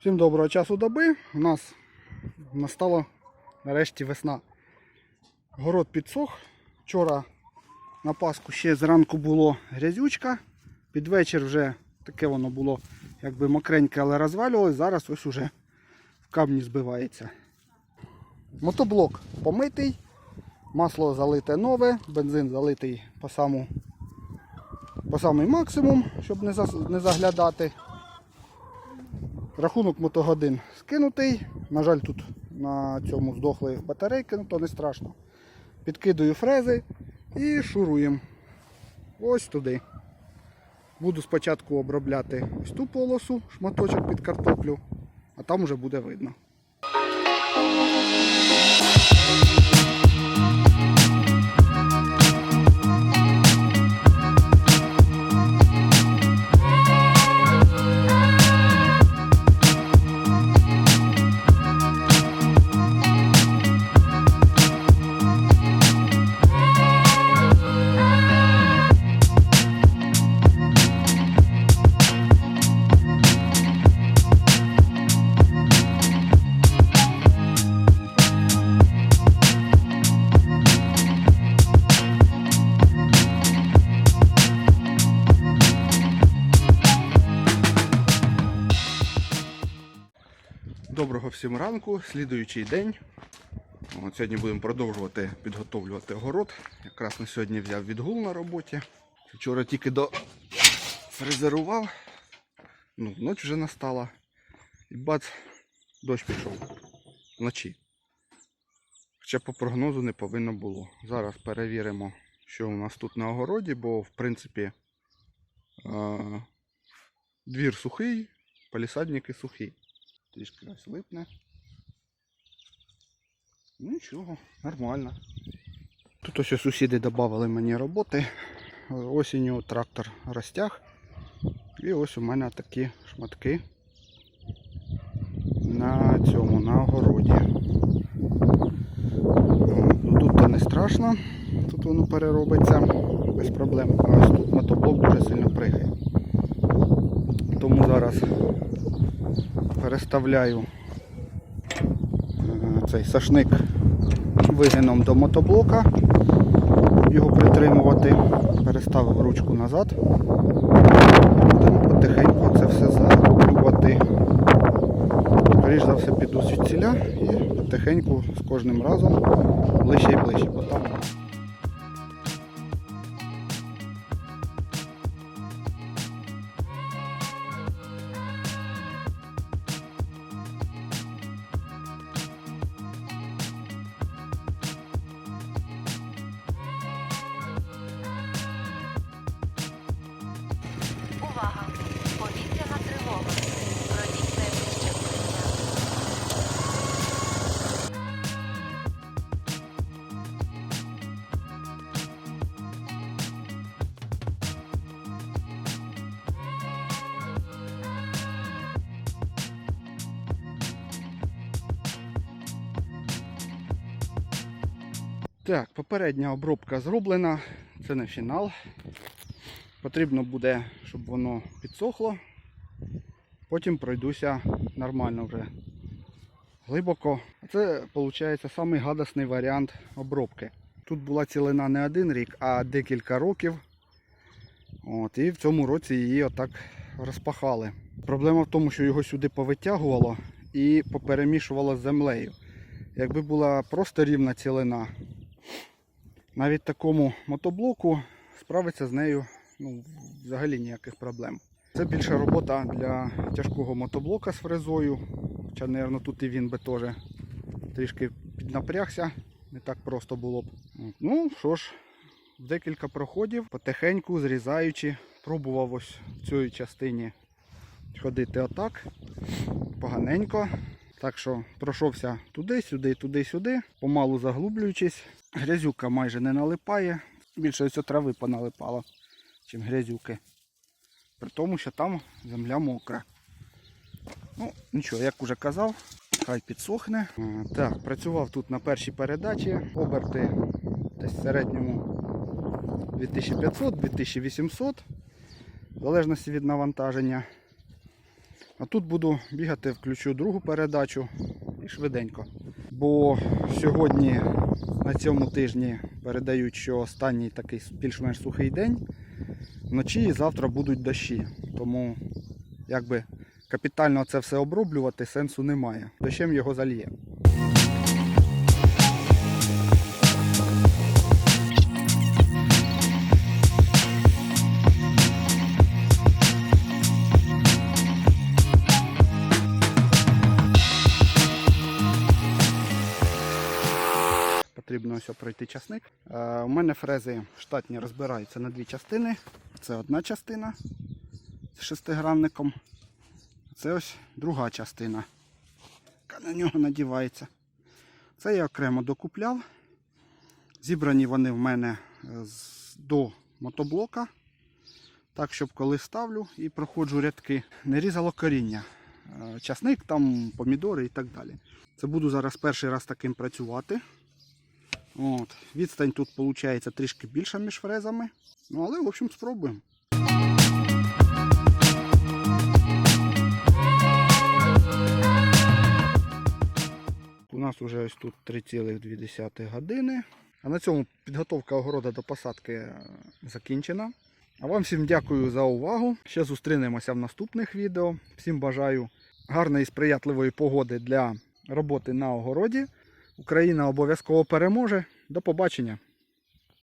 Всім доброго часу доби. У нас настала нарешті весна. Город підсох. Вчора на Пасху ще зранку було грязючка. Під вечір вже таке воно було якби мокреньке, але розвалювалось. Зараз ось уже в камні збивається. Мотоблок помитий, масло залите нове, бензин залитий по саму по самий максимум, щоб не заглядати. Рахунок мотогодин скинутий. На жаль, тут на цьому здохли батарейки, ну то не страшно. Підкидую фрези і шуруємо. Ось туди. Буду спочатку обробляти ось ту полосу, шматочок під картоплю, а там вже буде видно. Доброго всім ранку, слідуючий день. От сьогодні будемо продовжувати підготовлювати огород. Якраз на сьогодні взяв відгул на роботі. Вчора тільки до фрезерував. Ну, ніч вже настала. І бац, дощ пішов вночі. Хоча по прогнозу не повинно було. Зараз перевіримо, що у нас тут на огороді, бо в принципі е- двір сухий, палісадники сухі. Трішки ось липне. Нічого, нормально. Тут ось сусіди додали мені роботи. Осінню трактор розтяг. І ось у мене такі шматки на цьому, на огороді. Ну, Тут то не страшно, тут воно переробиться без проблем. А ось тут мотоблок дуже сильно пригає. Тому зараз переставляю е, цей сашник вигином до мотоблока, його притримувати. Переставив ручку назад. Будемо потихеньку це все загублювати. Скоріш за все піду звідсіля і потихеньку з кожним разом ближче і ближче. Увага! Повітряна тривога. Пройдіть найближче укриття. Так, попередня обробка зроблена, це не фінал. Потрібно буде, щоб воно підсохло. Потім пройдуся нормально вже глибоко. Це виходить самий гадосний варіант обробки. Тут була цілина не один рік, а декілька років. От, і в цьому році її отак розпахали. Проблема в тому, що його сюди повитягувало і поперемішувало з землею. Якби була просто рівна цілина, навіть такому мотоблоку справиться з нею ну, взагалі ніяких проблем. Це більша робота для тяжкого мотоблока з фрезою. Хоча, мабуть, тут і він би теж трішки піднапрягся, не так просто було б. Ну що ж, декілька проходів, потихеньку зрізаючи, пробував ось в цій частині ходити отак, поганенько. Так що пройшовся туди-сюди, туди-сюди, помалу заглублюючись. Грязюка майже не налипає. Більше ось трави поналипало, чим грязюки. При тому, що там земля мокра. Ну, нічого, як уже казав, хай підсохне. Е, Так, працював тут на першій передачі. Оберти десь в середньому 2500-2800, в залежності від навантаження. А тут буду бігати, включу другу передачу і швиденько. Бо сьогодні на цьому тижні передають, що останній такий більш-менш сухий день. Вночі і завтра будуть дощі. Тому якби капітально це все оброблювати сенсу немає. Дощем його зальє. Ось пройти часник. Е, у мене фрези штатні розбираються на дві частини. Це одна частина з шестигранником. Це ось друга частина, яка на нього надівається. Це я окремо докупляв. Зібрані вони в мене е, до мотоблока. Так, щоб коли ставлю і проходжу рядки, не різало коріння. Е, Часник, там помідори і так далі. Це буду зараз перший раз таким працювати. От. Відстань тут виходить трішки більша між фрезами. Ну, але, в общем, спробуємо. У нас вже ось тут 3,2 години. А на цьому підготовка огорода до посадки е, закінчена. А вам всім дякую за увагу. Ще зустрінемося в наступних відео. Всім бажаю гарної і сприятливої погоди для роботи на огороді. Україна обов'язково переможе. До побачення!